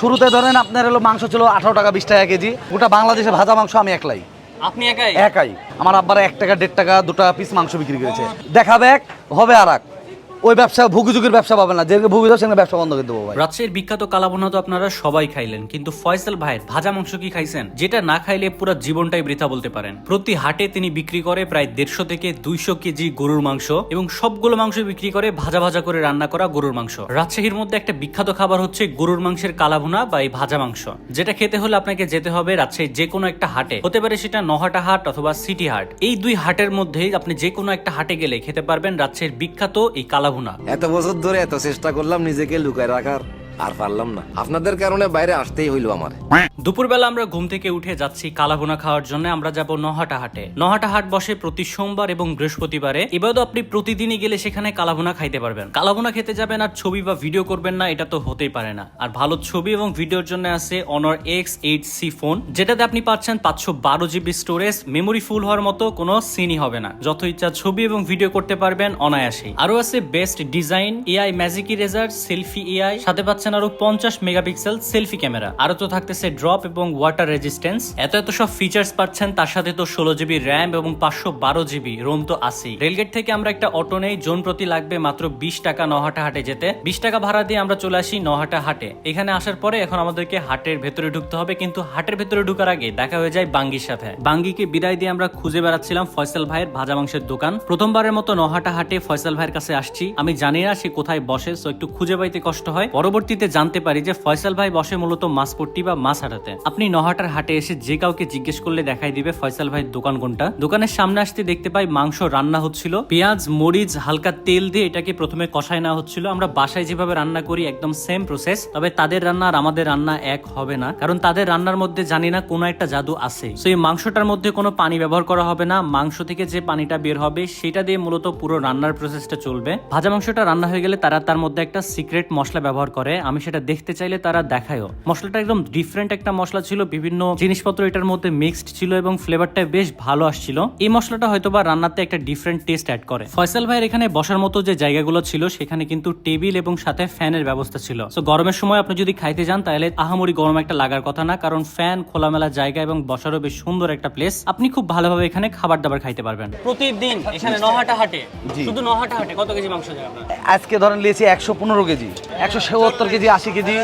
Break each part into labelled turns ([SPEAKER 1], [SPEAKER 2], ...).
[SPEAKER 1] শুরুতে ধরেন আপনার হলো মাংস ছিল আঠারো টাকা বিশ টাকা কেজি। গোটা বাংলাদেশে ভাজা মাংস আমি একলাই।
[SPEAKER 2] আপনি একাই?
[SPEAKER 1] একাই। আমার আব্বারা এক টাকা দেড় টাকা দুটা পিস মাংস বিক্রি করেছে। দেখাবে এক হবে আর এক। ওই ব্যবসা, ভুগিযুগের ব্যবসা পাবে না। যেগুলো ভুগি সেখানে ব্যবসা বন্ধ করে দেবো ভাই।
[SPEAKER 2] রাজশাহীর বিখ্যাত কালাবোনা তো আপনারা সবাই খাইলেন, কিন্তু ফয়সাল ভাইয়ের ভাজা মাংস কি খাইছেন? যেটা না খাইলে পুরো জীবনটাই বৃথা বলতে পারেন। প্রতি হাটে তিনি বিক্রি করে প্রায় দেড়শো থেকে দুইশো কেজি গরুর মাংস এবং সবগুলো মাংস বিক্রি করে ভাজা ভাজা করে রান্না করা গরুর মাংস। রাজশাহীর মধ্যে একটা বিখ্যাত খাবার হচ্ছে গরুর মাংসের কালাভুনা বা এই ভাজা মাংস। যেটা খেতে হলে আপনাকে যেতে হবে রাজশাহীর যে কোনো একটা হাটে। হতে পারে সেটা নহাটা হাট অথবা সিটি হাট। এই দুই হাটের মধ্যেই আপনি যে কোনো একটা হাটে গেলে খেতে পারবেন রাজশাহীর বিখ্যাত এই কালাভুনা
[SPEAKER 3] এত বছর ধরে এত চেষ্টা করলাম নিজেকে লুকায় রাখার। আর পারলাম না। আপনাদের কারণে বাইরে আসতেই হইল আমার।
[SPEAKER 2] দুপুরবেলা আমরা ঘুম থেকে উঠে যাচ্ছি কালাভুনা খাওয়ার জন্য। আমরা যাব নহাটা হাটে। নহাটা হাট বসে প্রতি সোমবার এবং বৃহস্পতিবারে। এবারও আপনি প্রতিদিনই গেলে সেখানে কালাভুনা খাইতে পারবেন। কালাভুনা খেতে যাবেন আর ছবি বা ভিডিও করবেন না, এটা তো হতেই পারে না। আর ভালো ছবি এবং ভিডিওর জন্য আছে অনর এক্স এইট সি ফোন যেটাতে আপনি পাচ্ছেন পাঁচশো বারো জিবি স্টোরেজ মেমোরি ফুল হওয়ার মতো কোনো সিনই হবে না। যত ইচ্ছা ছবি এবং ভিডিও করতে পারবেন অনায়াসেই। আরও আছে best design AI magic eraser selfie AI সাথে পাচ্ছেন আরও পঞ্চাশ মেগাপিক্সেল সেলফি ক্যামেরা। আরও তো থাকতেছে ড্রপ এবং ওয়াটার রেজিস্ট্যান্স। এত এত সব ফিচার্স পাচ্ছেন, তার সাথে তো ষোলো জিবি র্যাম এবং পাঁচশো বারো জিবি রোম তো আছেই। রেলগেট থেকে আমরা একটা অটো নেই, জোন প্রতি লাগবে মাত্র বিশ টাকা নহাটা হাটে যেতে। বিশ টাকা ভাড়া দিয়ে আমরা চলে আসি নহাটা হাটে। এখানে আসার পরে এখন আমাদেরকে হাটের ভেতরে ঢুকতে হবে, কিন্তু হাটের ভেতরে ঢুকার আগে দেখা হয়ে যায় বাঙ্গির সাথে। বাঙ্গিকে বিদায় দিয়ে আমরা খুঁজে বেড়াচ্ছিলাম ফয়সাল ভাইয়ের ভাজা মাংসের দোকান। প্রথমবারের মতো নহাটা হাটে ফয়সাল ভাইয়ের কাছে আসছি। আমি জানি না সে কোথায় বসে সো একটু খুঁজে পাইতে কষ্ট হয়। পরবর্তীতে জানতে পারি যে ফয়সাল ভাই বসে মূলত মাছপট্টি বা মাছ হাটাতে আপনি নহাটার হাটে এসে যে কাউকে জিজ্ঞেস করলে দেখাই দিবে ফয়সাল ভাইয়ের দোকান কোনটা। দোকানের সামনে আসতে দেখতে পাই মাংস রান্না হচ্ছিল। পেঁয়াজ, মরিচ, হালকা তেল দিয়ে এটাকে প্রথমে কষায় নেওয়া হচ্ছিল। আমরা বাসায় যেভাবে রান্না করি, একদম সেম প্রসেস তবে তাদের রান্না আর আমাদের রান্না এক হবে না। কারণ তাদের রান্নার মধ্যে জানি না কোনো একটা জাদু আছে। তো এই মাংসটার মধ্যে কোনো পানি ব্যবহার করা হবে না। মাংস থেকে যে পানিটা বের হবে, সেটা দিয়ে মূলত পুরো রান্নার প্রসেসটা চলবে। ভাজা মাংসটা রান্না হয়ে গেলে তারা তার মধ্যে একটা সিক্রেট মশলা ব্যবহার করে। আমি সেটা দেখতে চাইলে তারা দেখায়ও। মশলাটা একদম ডিফারেন্ট একটা মশলা ছিল বিভিন্ন জিনিসপত্র এটার মধ্যে মিক্সড ছিল এবং ফ্লেভারটা বেশ ভালো আসছিল। এই মশলাটা হয়তো বা রান্নাতে একটা ডিফারেন্ট টেস্ট অ্যাড করে। ফয়সাল ভাইয়ের এখানে বসার মতো যে জায়গাগুলো ছিল সেখানে কিন্তু টেবিল এবং সাথে ফ্যানের ব্যবস্থা ছিল। তো গরমের সময় আপনি যদি খাইতে যান তাহলে আহামরি গরম একটা লাগার কথা না কারণ ফ্যান খোলামেলা জায়গা এবং বসারও বেশ সুন্দর একটা প্লেস আপনি খুব ভালোভাবে এখানে খাবার দাবার খাইতে পারবেন। প্রতিদিন এখানে নহাটা হাটে? শুধু নহাটা হাটে? কত কেজি মাংস যায় আপনার?
[SPEAKER 1] আজকে ধরেন নিয়েছি একশো পনেরো কেজি। একশো সত্তর কেজি আশি কেজি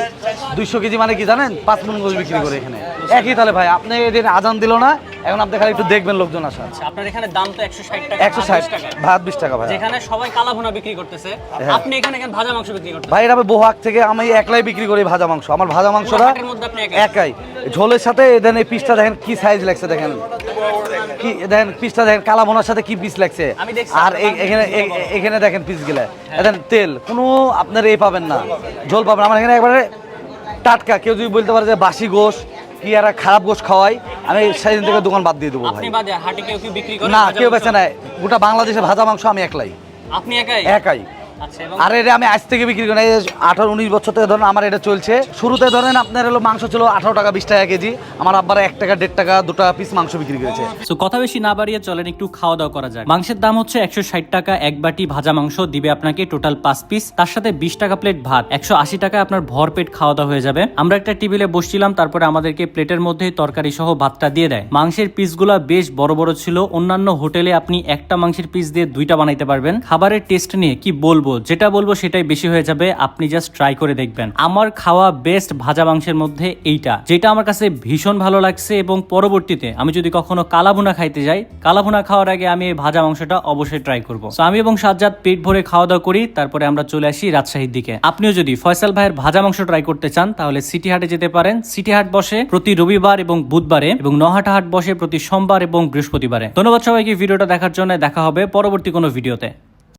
[SPEAKER 1] দুইশো কেজি মানে কি জানেন? পাঁচ মন করে বিক্রি করে এখানে। একই তাহলে ভাই আপনি এদিন আজান দিল না এখন আপনি খালি একটু দেখবেন লোকজন আসা।
[SPEAKER 2] আচ্ছা, আপনার এখানে দাম তো একশো ষাট টাকা
[SPEAKER 1] একশো ষাট
[SPEAKER 2] টাকা।
[SPEAKER 1] ভাত বিশ টাকা ভাই।
[SPEAKER 2] যেখানে সবাই কালা ভুনা বিক্রি করতেছে
[SPEAKER 1] হ্যাঁ।
[SPEAKER 2] আপনি এখানে কেন ভাজা মাংস বিক্রি করতেছেন?
[SPEAKER 1] ভাই এটা আমি বহুয়াক থেকে আমি একলাই বিক্রি করি ভাজা মাংস। আমার ভাজা মাংসটা
[SPEAKER 2] একাই?
[SPEAKER 1] ঝোলের সাথে দেন এই পিসটা দেখেন কি সাইজ লাগছে দেখেন। কি দেখেন পিসটা দেখেন কালা বোনার সাথে কি পিস লাগছে? আর এই- এখানে এখানে দেখেন পিসগুলা দেখেন তেল কোনো আপনার এই পাবেন না। ঝোল পাবেন। আমার এখানে একবারে টাটকা। কেউ যদি বলতে পারে যে বাসি গোশ কি আর খারাপ গোশ খাওয়াই আমি সেদিন থেকে দোকান বাদ দিয়ে দেবো ভাই। না কেউ বেছে নাই। গোটা বাংলাদেশে ভাজা মাংস আমি একলাই।
[SPEAKER 2] আপনি একাই?
[SPEAKER 1] একাই। আর এটা আমি আজ থেকে বিক্রি করি আঠারো উনিশ বছর থেকে ধরেন আমার এটা চলছে। শুরুতে ধরেন আপনার হলো মাংস ছিল আঠারো টাকা বিশ টাকা কেজি আমার আব্বারা এক টাকা দেড় টাকা দু টাকা পিস মাংস বিক্রি করেছে।
[SPEAKER 2] সো কথা বেশি না বাড়িয়ে চলেন একটু খাওয়া দাওয়া করা যায় মাংসের দাম হচ্ছে একশো ষাট টাকা এক বাটি ভাজা মাংস দিবে আপনাকে টোটাল পাঁচ পিস তার সাথে বিশ টাকা প্লেট ভাত একশো আশি টাকা আপনার ভর পেট খাওয়া দাওয়া হয়ে যাবে। আমরা একটা টেবিলে বসছিলাম তারপরে আমাদেরকে প্লেটের মধ্যে তরকারি সহ ভাতটা দিয়ে দেয়। মাংসের পিসগুলা বেশ বড় বড় ছিল। অন্যান্য হোটেলে আপনি একটা মাংসের পিস দিয়ে দুইটা বানাইতে পারবেন। খাবারের টেস্ট নিয়ে কি বলব, যেটা বলব সেটাই বেশি হয়ে যাবে। আপনি জাস্ট ট্রাই করে দেখবেন। আমার খাওয়া বেস্ট ভাজা মাংসের মধ্যে এইটা, যেটা আমার কাছে ভীষণ ভালো লাগছে এবং পরবর্তীতে আমি যদি কখনো কালাভুনা খাইতে যাই, কালাভুনা খাওয়ার আগে আমি এই ভাজা মাংসটা অবশ্যই ট্রাই করব। তো আমি এবং সাজ্জাদ পেট ভরে খাওয়া দাওয়া করি, তারপরে আমরা চলে আসি রাজশাহীর দিকে। আপনিও যদি ফয়সাল ভাইয়ের ভাজা মাংস ট্রাই করতে চান, তাহলে সিটি হাটে যেতে পারেন। সিটি হাট বসে প্রতি রবিবার এবং বুধবারে এবং নহাটা হাট বসে প্রতি সোমবার এবং বৃহস্পতিবারে। ধন্যবাদ সবাইকে ভিডিওটা দেখার জন্য দেখা হবে পরবর্তী কোনো ভিডিওতে।